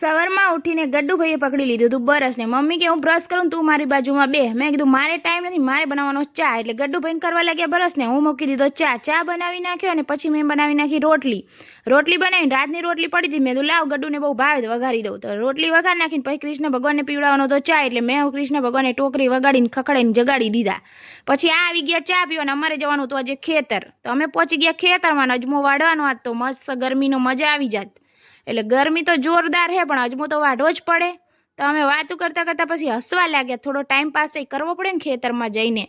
સવારમાં ઉઠીને ગડ્ડુભાઈએ પકડી લીધું હતું બરસને. મમ્મી કે હું બ્રશ કરું તું મારી બાજુમાં બે. મેં કીધું, મારે ટાઈમ નથી, મારે બનાવવાનો ચા. એટલે ગડ્ડુભાઈને કરવા લાગ્યા બ્રશને હું મૂકી દીધો ચા. ચા બનાવી નાખ્યો અને પછી મેં બનાવી નાખી રોટલી. રોટલી બનાવીને રાતની રોટલી પડી હતી. મેં તો લાવ ગડ્ડુને બહુ ભાવે તો વઘારી દઉં. તો રોટલી વઘારી નાખીને પછી કૃષ્ણ ભગવાનને પીવડાવવાનો તો ચા. એટલે મેં કૃષ્ણ ભગવાનને ટોકરી વગાડીને ખખડાઈને જગાડી દીધા. પછી આ આવી ગયા ચા પીવાને અમારે જવાનું હતું આજે ખેતર. તો અમે પહોંચી ગયા ખેતરમાં. અજમો વાળવાનો આજ તો મસ્ત ગરમીનો મજા આવી જાત. એટલે ગરમી તો જોરદાર છે, પણ અજમો તો વાઢો જ પડે. તો અમે વાતું કરતાં કરતાં પછી હસવા લાગ્યા. થોડો ટાઈમ પાસ કરવો પડે ને ખેતરમાં જઈને.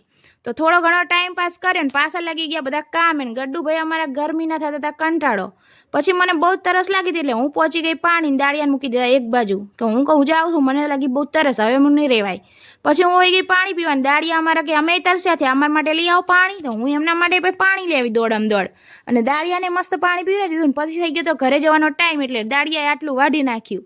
તો થોડો ઘણો ટાઈમ પાસ કર્યો ને પાછા લાગી ગયા બધા કામ એને ગડ્ડુભાઈ અમારા ગરમીના થતા હતા, કંટાળો. પછી મને બહુ તરસ લાગી હતી એટલે હું પહોંચી ગઈ પાણી ને દાળિયાને મૂકી દીધા એક બાજુ. કે હું કહું, જાઉં છું. મને લાગી બહુ તરસ, હવે મને નહીં રહેવાય પછી હું હોઈ ગઈ પાણી પીવાની. દાળિયા અમારા કે, અમે તરસ્યા થયા, અમારા માટે લઈ આવો પાણી. તો હું એમના માટે પછી પાણી લેવી દોડમ દોડ. અને દાળિયાને મસ્ત પાણી પીવડાવી દીધું ને પછી થઈ ગયો તો ઘરે જવાનો ટાઈમ એટલે દાળિયાએ આટલું વાઢી નાખ્યું.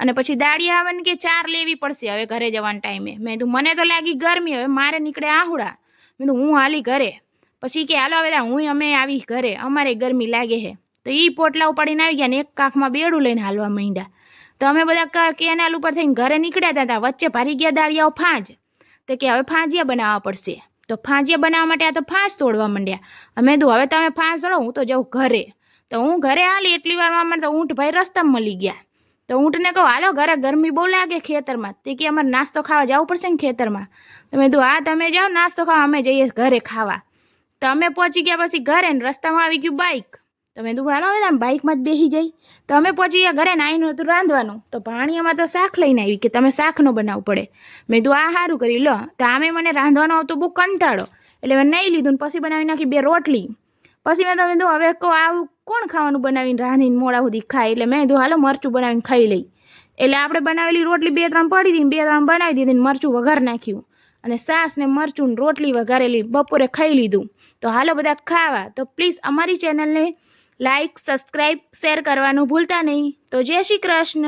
અને પછી દાળિયા આવે ને કે ચાર લેવી પડશે હવે ઘરે જવાના ટાઈમે મેં કીધું, મને તો લાગી ગરમી, હવે મારે નીકળે આહુડા. મેં કીધું, હું હાલી ઘરે. પછી કે, હાલો હવે હું અમે આવી ઘરે, અમારે ગરમી લાગે છે. તો એ પોટલા ઉપાડીને આવી ગયા ને એક કાખમાં બેડું લઈને હાલવા માંડ્યા. તો અમે બધા કેનાલ ઉપર થઈને ઘરે નીકળ્યા હતા વચ્ચે ભારી ગયા દાળિયાઓ ફાંજ. તો કે, હવે ફાંજિયા બનાવવા પડશે. તો ફાંજિયા બનાવવા માટે આ તો ફાંસ તોડવા માંડ્યા. અમે કીધું, હવે તમે ફાંસ તોડો હું તો જાઉં ઘરે. તો હું ઘરે હાલી, એટલી વારમાં મને તો ઊંટ ભાઈ રસ્તામાં મળી ગયા. તો ઊંટને કહું, હાલો, ઘરે ગરમી બહુ લાગે ખેતરમાં. તે કે અમારે નાસ્તો ખાવા જવું પડશે ને ખેતરમાં. તો મેં કીધું, હા, તમે જાઓ, નાસ્તો ખાવા, અમે જઈએ ઘરે ખાવા. તો અમે પહોંચી ગયા પછી ઘરે ને રસ્તામાં આવી ગયું બાઇક તો મેં કીધું, હાલો, હવે તમે બાઇકમાં જ બેસી જઈ. તો અમે પહોંચી ગયા ઘરે ને આવીને હતું રાંધવાનું. તો ભાણીયામાં તો શાક લઈને આવી કે તમે શાકનો બનાવવું પડે. મેં કીધું, આ સારું કરી, લો. તો આમે મને રાંધવાનો આવતો બહુ કંટાળો. એટલે મેં નહીં લીધું પછી બનાવી નાખી બે રોટલી. પછી મેં તમે હવે કહો, આવું કોણ ખાવાનું બનાવીને રાંધીને મોડા સુધી ખાય? એટલે મેં કીધું, હાલો, મરચું બનાવીને ખાઈ લઈ. એટલે આપણે બનાવેલી રોટલી બે ત્રણ પડી હતી બે ત્રણ બનાવી દીધી ને મરચું વઘાર નાખ્યું. અને સાસ ને મરચું રોટલી વઘારેલી બપોરે ખાઈ લીધું. તો હાલો, બધા ખાવા. તો પ્લીઝ અમારી ચેનલને લાઈક સબસ્ક્રાઈબ શેર કરવાનું ભૂલતા નહીં. તો જય શ્રી કૃષ્ણ.